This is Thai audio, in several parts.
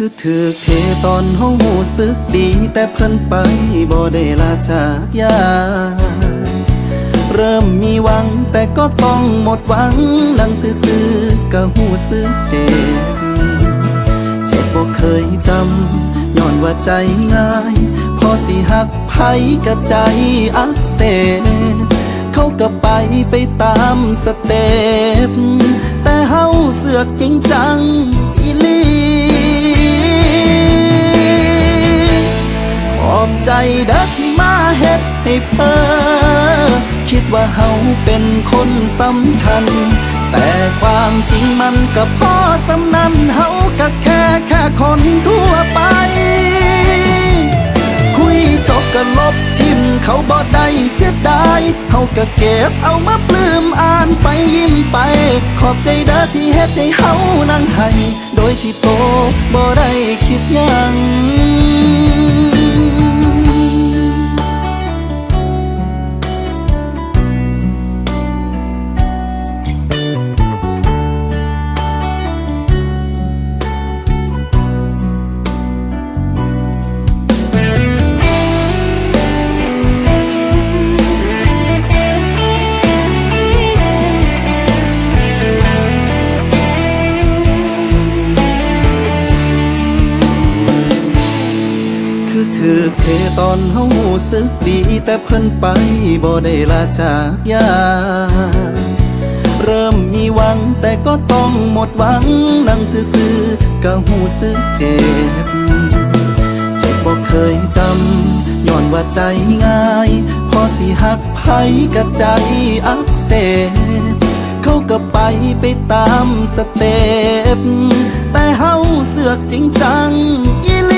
คือถือเทตอนห้องหูสึกดี แต่เพิ่นไปบ่ได้ลาจากยา เริ่มมีหวังแต่ก็ต้องหมดหวังนั่งซื่อๆก็หูสึกเจ็บ เจ็บบ่เคยจำย้อนว่าใจง่าย พอสิหักไผกะใจอักเสบเขาก็ไปไปตามสเต็ปแต่เฮาเสือกจริงจังอีลี อบใจเด้อที่มาเฮ็ดให้เพอคิดว่าเฮาเป็นคนสำคัญ แต่ความจริงมันก็พอสำนันเฮาก็แค่แค่คนทั่วไป คุยจบก็ลบทิมเขาบ่ได้เสียดายเฮาก็เก็บเอามาปลื้มอ่านไปยิ้มไป ขอบใจเด้อที่เฮ็ดให้เฮานั่งให้โดยที่โตบ่ได้ สึกดีแต่เพิ่นไปบ่ได้ลาจากยา เริ่มมีหวังแต่ก็ต้องหมดหวังนั่งซื่อๆก็หูสึกเจ็บ เจ็บบ่เคยจำย้อนว่าใจง่าย พอสิหักไผกะใจอักเสบเขาก็ไปไปตามสเต็ปแต่เฮาเสือกจริงจังอีลี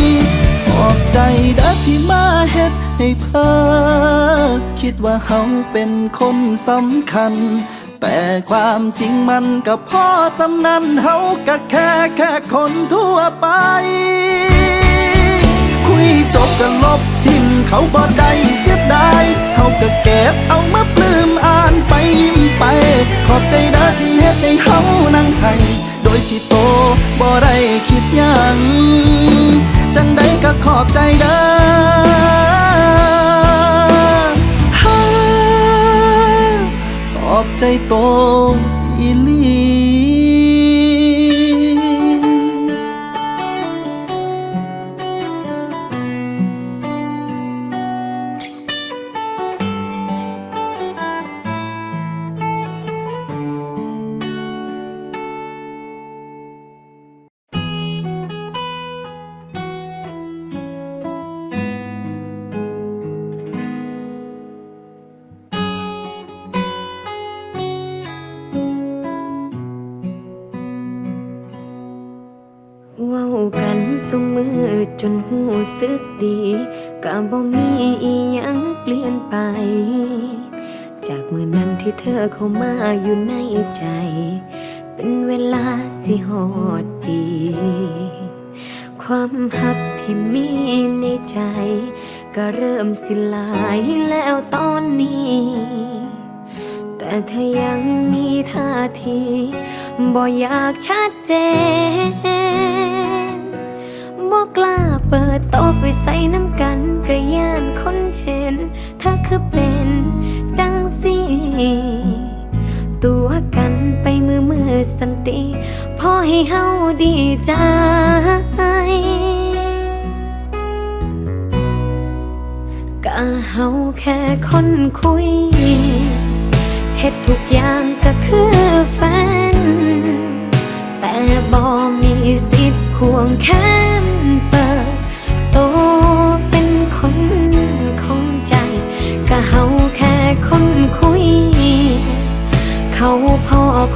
ใจเด้อที่มาเฮ็ดให้เพ้อคิดว่าเฮาเป็นคนสำคัญ แต่ความจริงมันก็พ่อสำนันเฮาก็แค่แค่คนทั่วไป คุยจบก็ลบทิมเขาบ่ได้เสียดายเฮาก็เก็บเอามาปลื้มอ่านไปยิ้มไป ขอบใจเด้อที่เฮ็ดให้เฮานั่งให้โดยที่โตบ่ได้คิดยัง ขอ จนหูสึกดีก็บ่มีอีหยังเปลี่ยนไป จากเมื่อนั้นที่เธอเข้ามาอยู่ในใจ เป็นเวลาสิหอดปี ความหักที่มีในใจ ก็เริ่มสิลายแล้วตอนนี้ แต่เธอยังมีท่าทีบ่อยากชัดเจน บ่กล้าเปิดโต๊ะไปใส่น้ำกันก็ย่านคนเห็น เธอคือเป็นจังสิสันติ พอให้เฮาดีใจก็เฮาแค่คนคุยเฮ็ดทุกอย่างก็คือแฟน แต่บ่มีสิทธิ์ควงแข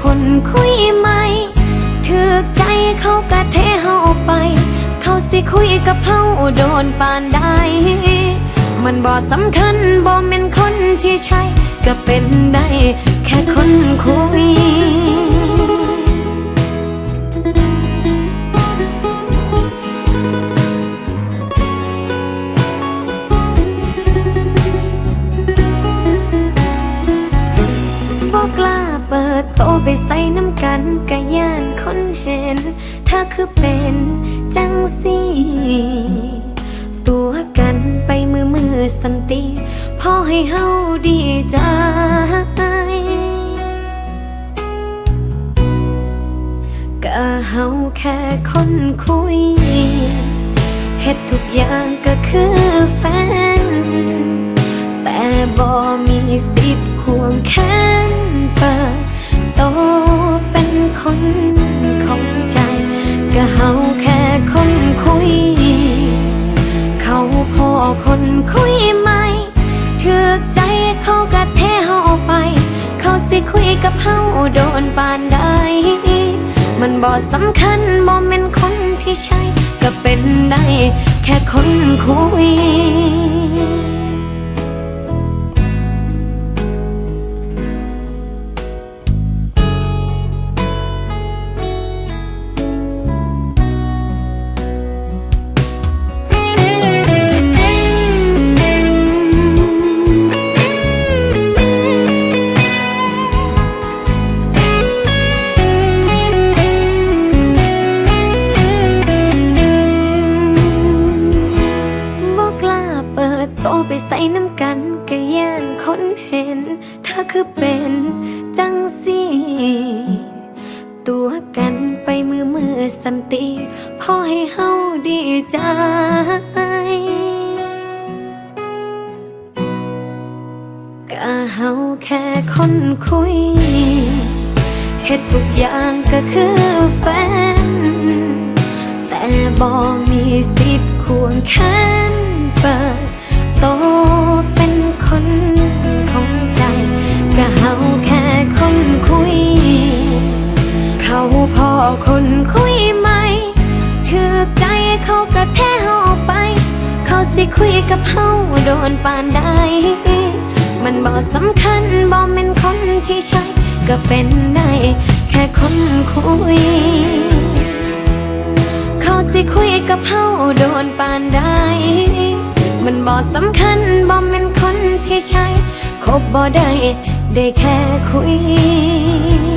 คนคุยไหมถือใจเขากะเทเฮาไป เขาสิคุยกับเฮาโดนปานใดมันบ่สำคัญบ่แม่นคนที่ใช่ ก็เป็นได้แค่คนคุย น้ำกันกะย่านคนเห็น ถ้าคือเป็นจังสีตัวกันไปมือมือสันติพอให้เฮาดีใจก็เฮาแค่คนคุยเฮ็ดทุกอย่างก็คือแฟน แต่บ่มีสิทธิ์ควงแข นของใจก็เฮาแค่คนคุย เขาพอคนคุยไหมถือใจเขากะเทเฮาไป เขาสิคุยกับเฮาโดนปานใดมันบ่สำคัญบ่แม่นคนที่ใช่ก็เป็นได้แค่คนคุย เปิดโตไปใส่น้ำกันก็ย่านคนเห็น ถ้าคือเป็นจังสีตัวกันไปมือมือสันติพอให้เฮาดีใจก็เฮาแค่คนคุยเฮ็ดทุกอย่างก็คือแฟน แต่บ่มีสิทธิ์ควงแข คุย เขาพอคนคุยไหมถือใจเขาก็แท้เฮาไป เขาสิคุยกับเฮาโดนปานใดมันบ่สำคัญบ่แม่นคนที่ใช่ก็เป็นได้แค่คนคุย เขาสิคุยกับเฮาโดนปานใดมันบ่สำคัญบ่แม่นคนที่ใช่คบบ่ได้ ได้แค่คุย